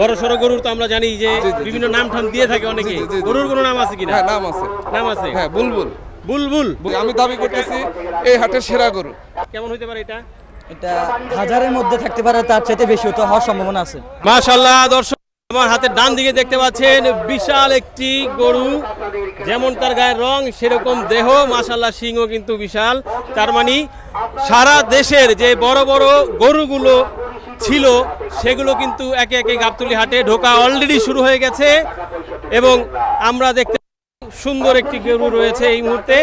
বড় সড়ো গরুর তো আমরা জানি যে। বিভিন্ন নাম ঠাম দিয়ে থাকে অনেকে। গরুর কোনো নাম আছে কিনা? হ্যাঁ নাম আছে। নাম আছে? হ্যাঁ বুলবুল। বুলবুল? আমি দাবি করতেছি এই হাটের সেরা গরু। কেমন হইতে পারে এটা? এটা হাজারের মধ্যে থাকতে পারে তার চাইতে বেশি হতে হওয়ার সম্ভাবনা আছে। মাশাআল্লাহ দর্শক আমার হাতের ডান দিকে দেখতে পাচ্ছেন বিশাল একটি গরু। যেমন তার গায়ের রং, সেরকম দেহ। মাশাল্লাহ সিংহ কিন্তু বিশাল। তার মানে সারা দেশের যে বড় বড় গরুগুলো ছিল, সেগুলো কিন্তু একে একে গাবতলি হাটে ঢোকা অলরেডি শুরু হয়ে গেছে। এবং আমরা দেখতে সুন্দর একটি গরু রয়েছে এই মুহূর্তে।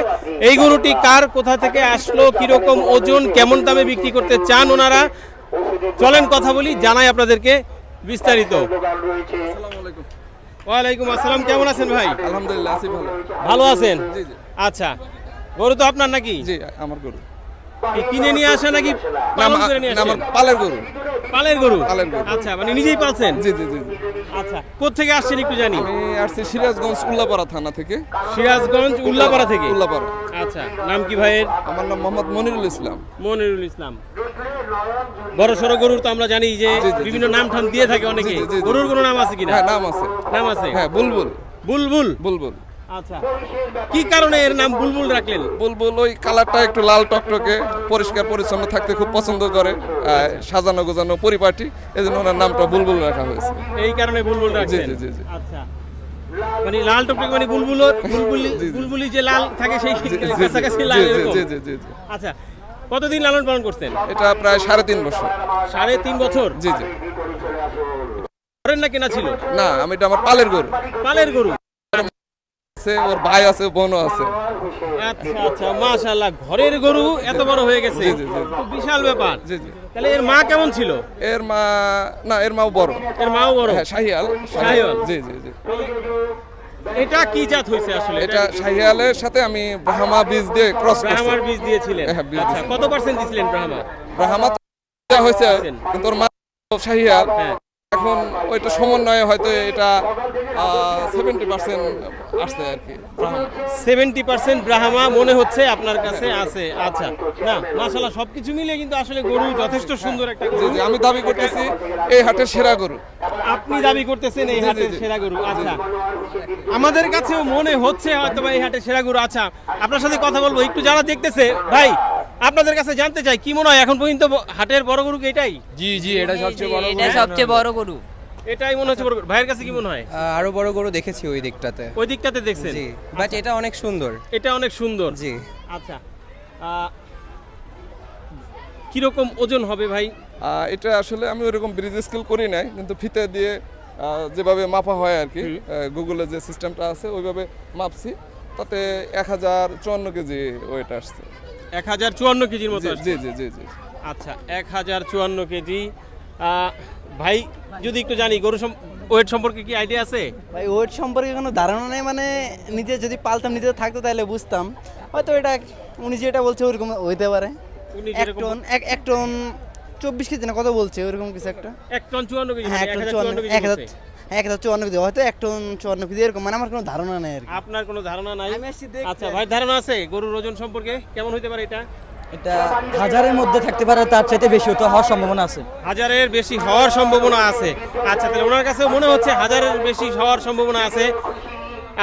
এই গরুটি কার, কোথা থেকে আসলো, কীরকম ওজন, কেমন দামে বিক্রি করতে চান ওনারা? চলেন কথা বলি, জানাই আপনাদেরকে। বিস্তারিত। ওয়ালাইকুম আসসালাম কেমন আছেন ভাই? আলহামদুলিল্লাহ আছি ভালো। ভালো আছেন? আচ্ছা গরু তো আপনার নাকি? জি আমার গরু। কিনে নিয়ে আসা নাকি পালন করে নিয়ে আসেন পালের গরু। পালের গরু? পালের গরু। আচ্ছা মানে নিজেই পালছেন? জি জি জি জি। আচ্ছা কোথেকে আসছেন একটু জানি। আমি আসছি সিরাজগঞ্জ উল্লাপাড়া থানা থেকে। সিরাজগঞ্জ উল্লাপাড়া থেকে? উল্লাপাড়া। আচ্ছা নাম কি ভাইয়ের? আমার নাম মোহাম্মদ মনিরুল ইসলাম। মনিরুল ইসলাম। বড় সড়ো গরুর তো আমরা জানি যে। বিভিন্ন নাম ঠাম দিয়ে থাকে অনেকে। গরুর কোনো নাম আছে কিনা? হ্যাঁ নাম আছে। নাম আছে? হ্যাঁ বুলবুল। বুলবুল? বুলবুল। আচ্ছা। কি কারণে এর নাম বুলবুল রাখলেন? বুলবুল ওই কালারটা একটু লাল টকটকে পরিষ্কার পরিচ্ছন্ন থাকতে খুব পছন্দ করে সাজানো গোজানো পরিপাটি এই জন্য ওনার নামটা বুলবুল রাখা হয়েছে। এই কারণে বুলবুল রাখছেন জি, জি, জি। আচ্ছা। মানে লাল টপটপ মানে বুলবুল বুলবুলি। বুলবুলি যে লাল থাকে সেই কাছাকাছি লাল জি, জি, জি, জি, জি। আচ্ছা কতদিন লালন পালন করতেন এটা প্রায় সাড়ে তিন বছর। সাড়ে তিন বছর? জি জি। করেন না কেনা ছিল? না আমি এটা আমার পালের গরু। পালের গরু। আছে ওর ভাই আছে বোনও আছে। আচ্ছা আচ্ছা মাশাআল্লাহ ঘরের গরু এত বড় হয়ে গেছে। বিশাল ব্যাপার। জি জি। তাহলে এর মা কেমন ছিল? এর মা না এর মাও বড়। এর মাও বড়? হ্যাঁ শাহিয়াল। শাহিওয়াল। জি জি জি। এটা কি জাত হয়েছে আসলে? এটা শাহিয়ালের সাথে আমি ব্রাহ্মা বীজ দিয়ে ক্রস করছি। ব্রাহ্মার বীজ দিয়েছিলেন। হ্যাঁ, আচ্ছা কত পার্সেন্ট দিয়েছিলেন ব্রাহ্মা? ব্রাহ্মা হয়েছে কিন্তু ওর মা শাহিয়াল। হ্যাঁ। এখন ওইটা সমন্বয়ে হয়তো এটা সেভেন্টি পার্সেন্ট আসছে আর কি সেভেন্টি পার্সেন্ট ব্রাহ্মা মনে হচ্ছে আপনার কাছে আছে। আচ্ছা না মাশাল্লাহ সবকিছু মিলে কিন্তু আসলে গরু যথেষ্ট সুন্দর একটা জি জি আমি দাবি করতেছি এই হাটের সেরা গরু। আপনি দাবি করতেছেন এই হাটের সেরা গরু আচ্ছা। আমাদের কাছেও মনে হচ্ছে হয়তো এই হাটের সেরা গরু। আচ্ছা আপনার সাথে কথা বলব একটু যারা দেখতেছে ভাই আপনাদের কাছে জানতে চাই কি মনে হয় এখন পর্যন্ত হাটের বড় গরু কি এটাই? জি জি এটা সবচেয়ে বড় এটা সবচেয়ে বড় গরু। এটাই মনে হচ্ছে বড় গরু। ভাইয়ের কাছে কি মনে হয়? আরও বড় গরু দেখেছি ওই দিকটাতে। ওই দিকটাতে দেখছেন? জি বাট এটা অনেক সুন্দর। এটা অনেক সুন্দর। জি। আচ্ছা। আহ, কীরকম ওজন হবে ভাই? আহ, এটা আসলে আমি ওরকম ব্রিজ স্কিল করি নাই কিন্তু ফিতে দিয়ে আহ, যেভাবে মাপা হয় আর কি গুগলে যে সিস্টেমটা আছে ওইভাবে মাপছি। তাতে এক হাজার চুয়ান্ন কেজি ওয়েট আসছে। এক হাজার চুয়ান্ন কেজির মতো জি জি জি জি আচ্ছা এক হাজার চুয়ান্ন কেজি। ভাই যদি একটু জানি গরু ওয়েট সম্পর্কে কি আইডিয়া আছে? ভাই ওয়েট সম্পর্কে কোনো ধারণা নেই মানে নিজে যদি পালতাম নিজে থাকতো তাহলে বুঝতাম। হয়তো এটা উনি যেটা বলছে ওরকম হইতে পারে। এক টন এক এক টন চব্বিশ কেজি না কত বলছে? ওরকম কিছু একটা। এক টন চুয়ান্ন কেজি হ্যাঁ মানে এক টন চুয়ান্ন এক হাজার। এক হাজার চুয়ান্ন কেজি হয়তো এক টন চুয়ান্ন কেজি এরকম মানে আমার কোনো ধারণা নেই আর কি। আপনার কোনো ধারণা নাই? আমি আসছি দেখতে। আচ্ছা ভাই ধারণা আছে গরুর ওজন সম্পর্কে? কেমন হইতে পারে এটা? এটা হাজারের মধ্যে থাকতে পারে তার চাইতে বেশি হতে হওয়ার সম্ভাবনা আছে। হাজারের বেশি হওয়ার সম্ভাবনা আছে। আচ্ছা তাহলে ওনার কাছে মনে হচ্ছে হাজারের বেশি হওয়ার সম্ভাবনা আছে।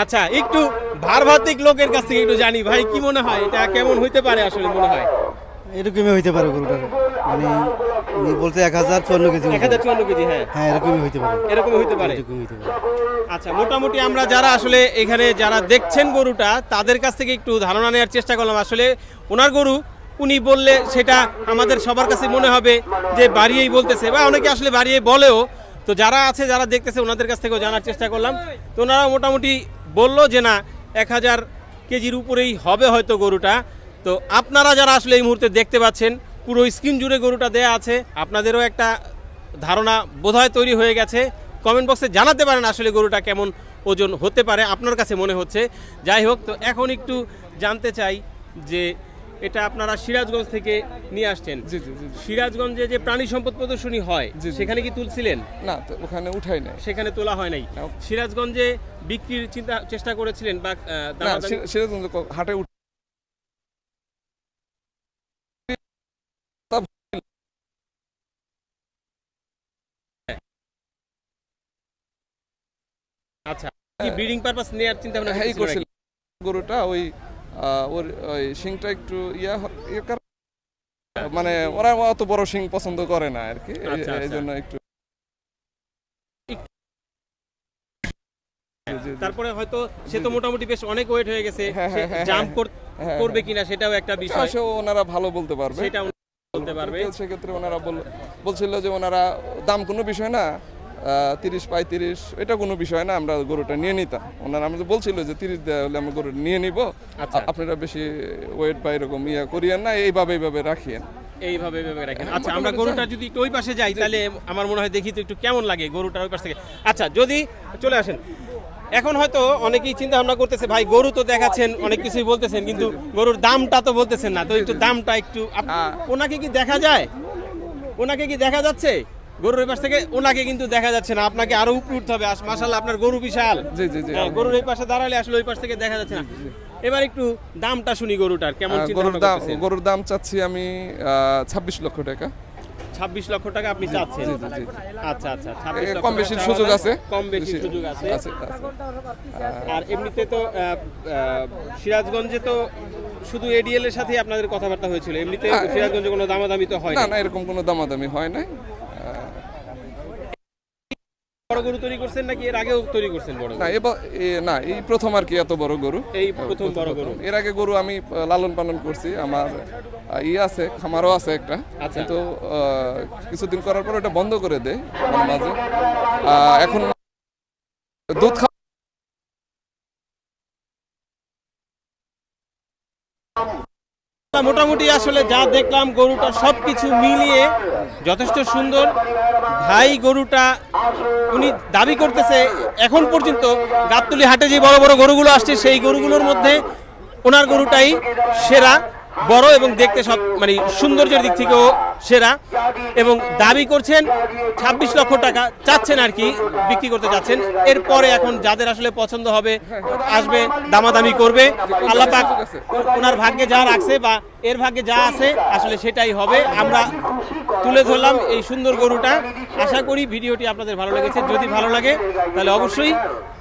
আচ্ছা একটু ভারভাতিক লোকের কাছ থেকে একটু জানি। ভাই কি মনে হয়? এটা কেমন হইতে পারে আসলে মনে হয়? এরকমই হইতে পারে গরুটার। মানে বলতে এক হাজার চুয়ান্ন কেজি এক হাজার চুয়ান্ন কেজি হ্যাঁ। হ্যাঁ এরকমই হইতে পারে। এরকম হইতে পারে। এরকমই হইতে পারে। আচ্ছা মোটামুটি আমরা যারা আসলে এখানে যারা দেখছেন গরুটা তাদের কাছ থেকে একটু ধারণা নেওয়ার চেষ্টা করলাম। আসলে ওনার গরু উনি বললে সেটা আমাদের সবার কাছে মনে হবে যে বাড়িয়েই বলতেছে বা অনেকে আসলে বাড়িয়ে বলেও। তো যারা আছে যারা দেখতেছে ওনাদের কাছ থেকেও জানার চেষ্টা করলাম। তো ওনারা মোটামুটি বলল যে না এক হাজার কেজির উপরেই হবে হয়তো গরুটা। তো আপনারা যারা আসলে এই মুহূর্তে দেখতে পাচ্ছেন পুরো স্ক্রিন জুড়ে গরুটা দেয়া আছে। আপনাদেরও একটা ধারণা বোধহয় তৈরি হয়ে গেছে। কমেন্ট বক্সে জানাতে পারেন আসলে গরুটা কেমন ওজন হতে পারে আপনার কাছে মনে হচ্ছে। যাই হোক তো এখন একটু জানতে চাই যে এটা আপনারা সিরাজগঞ্জ থেকে নিয়ে আসছেন। সিরাজগঞ্জে যে প্রাণী সম্পদ প্রদর্শনী হয়। সেখানে কি তুলছিলেন? না তো ওখানে উঠাই নাই। সেখানে তোলা হয় নাই। সিরাজগঞ্জে বিক্রির চিন্তা চেষ্টা করেছিলেন বা সিরাজগঞ্জ হাটে উঠ আচ্ছা কি ব্রিডিং পারপাস নেওয়ার চিন্তা ভাবনা হ্যাঁ এই করছিল গরুটা ওই ওর ওই শিংটা একটু ইয়া ইয়ে মানে ওরা অত বড় শিং পছন্দ করে না আর কি এই- আচ্ছা, আচ্ছা। জন্য একটু। তারপরে হয়তো সে তো মোটামুটি বেশ অনেক ওয়েট হয়ে গেছে হ্যাঁ, হ্যাঁ, হ্যাঁ, জাম্প করবে কিনা সেটাও একটা বিষয়। ওনারা ভালো বলতে পারবে। সেটা বলতে পারবে। সেক্ষেত্রে ওনারা বলছিল যে ওনারা দাম কোনো বিষয় না তিরিশ পঁয়ত্রিশ এটা কোনো বিষয় না আমরা গরুটা নিয়ে নিতাম। ওনারা আমাদের বলছিল যে তিরিশ দেওয়া হলে আমরা গরু নিয়ে নিব। আচ্ছা। আপনারা বেশি ওয়েট বা এরকম ইয়া করিয়েন না এইভাবে এইভাবে রাখিয়েন এইভাবে ভেবে রাখেন। আচ্ছা আমরা গরুটা যদি একটু ওই পাশে যাই তাহলে আমার মনে হয় দেখি তো একটু কেমন লাগে গরুটার ওই পাশ থেকে। আচ্ছা যদি চলে আসেন। এখন হয়তো অনেকেই চিন্তা ভাবনা করতেছে ভাই গরু তো দেখাচ্ছেন অনেক কিছুই বলতেছেন কিন্তু গরুর দামটা তো বলতেছেন না। তো একটু দামটা একটু হ্যাঁ। ওনাকে কি দেখা যায়? ওনাকে কি দেখা যাচ্ছে? গরুর এই পাশ থেকে ওনাকে কিন্তু দেখা যাচ্ছে না। আপনাকে আরও উপরে উঠতে হবে। মাসাল্লাহ আপনার গরু বিশাল। জি জি জি হ্যাঁ, গরুর এই পাশে দাঁড়ালে আসলে ওই পাশ থেকে দেখা যাচ্ছে না। এবার একটু দামটা শুনি গরুটার কেমন গরুর দাম গরুর দাম চাচ্ছি আমি ছাব্বিশ লক্ষ টাকা। ছাব্বিশ লক্ষ টাকা আপনি চাচ্ছেন। আচ্ছা আচ্ছা 26 লক্ষ কম বেশি সুযোগ আছে। কম বেশি সুযোগ আছে। আর এমনিতে তো সিরাজগঞ্জে তো শুধু এডিএল এর সাথে আপনাদের কথাবার্তা হয়েছিল। এমনিতে হ্যাঁ, সিরাজগঞ্জে কোনো দামাদামি তো হয় না না না এরকম কোনো দামাদামি হয় নাই। বড় গরু তৈরি করছেন নাকি এর আগেও তৈরি করছেন বড় না? এবার না এই প্রথম আর কি এত বড় গরু এই প্রথম বড় গরু এর আগে গরু আমি লালন পালন করছি আমার ই আছে খামারও আছে একটা আচ্ছা। কিন্তু কিছুদিন করার পর এটা বন্ধ করে দেয় মাঝে এখন দুধ খাওয়া মোটামুটি আসলে যা দেখলাম, গরুটা সব কিছু মিলিয়ে যথেষ্ট সুন্দর। ভাই গরুটা উনি দাবি করতেছে, এখন পর্যন্ত গাবতলি হাটে যে বড় বড় গরুগুলো আসছে, সেই গরুগুলোর মধ্যে ওনার গরুটাই সেরা। বড় এবং দেখতে সব মানে সৌন্দর্যের দিক থেকেও সেরা। এবং দাবি করছেন ছাব্বিশ লক্ষ টাকা চাচ্ছেন আর কি, বিক্রি করতে চাচ্ছেন। এরপরে এখন যাদের আসলে পছন্দ হবে, আসবে, দামাদামি করবে। আল্লাহ পাক ওনার ভাগ্যে যা রাখছে বা এর ভাগ্যে যা আছে, আসলে সেটাই হবে। আমরা তুলে ধরলাম এই সুন্দর গরুটা। আশা করি ভিডিওটি আপনাদের ভালো লেগেছে। যদি ভালো লাগে, তাহলে অবশ্যই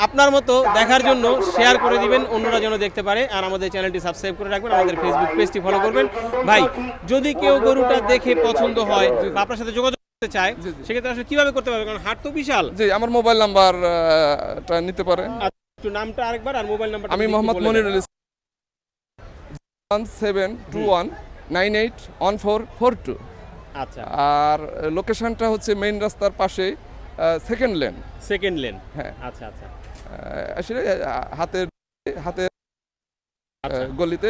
আপনার মতো দেখার জন্য শেয়ার করে দিবেন। অন্যরা যেন দেখতে পারে। আর আমাদের চ্যানেলটি সাবস্ক্রাইব করে রাখবেন। আমাদের ফেসবুক পেজটি ফলো করবেন। ভাই যদি কেউ গরুটা দেখে পছন্দ হয় আপনার সাথে যোগাযোগ করতে চায় সেক্ষেত্রে আসলে কীভাবে করতে পারবে? কারণ হাট তো বিশাল। জি আমার মোবাইল নাম্বার নিতে পারেন একটু নামটা আরেকবার আর মোবাইল নাম্বার আমি Mohammad Monirul one seven two one nine eight one four four two আচ্ছা। আর লোকেশনটা হচ্ছে মেইন রাস্তার পাশে সেকেন্ড লেন সেকেন্ড লেন হ্যাঁ। আচ্ছা আচ্ছা। আসলে হাতের হাতের আচ্ছা। গলিতে।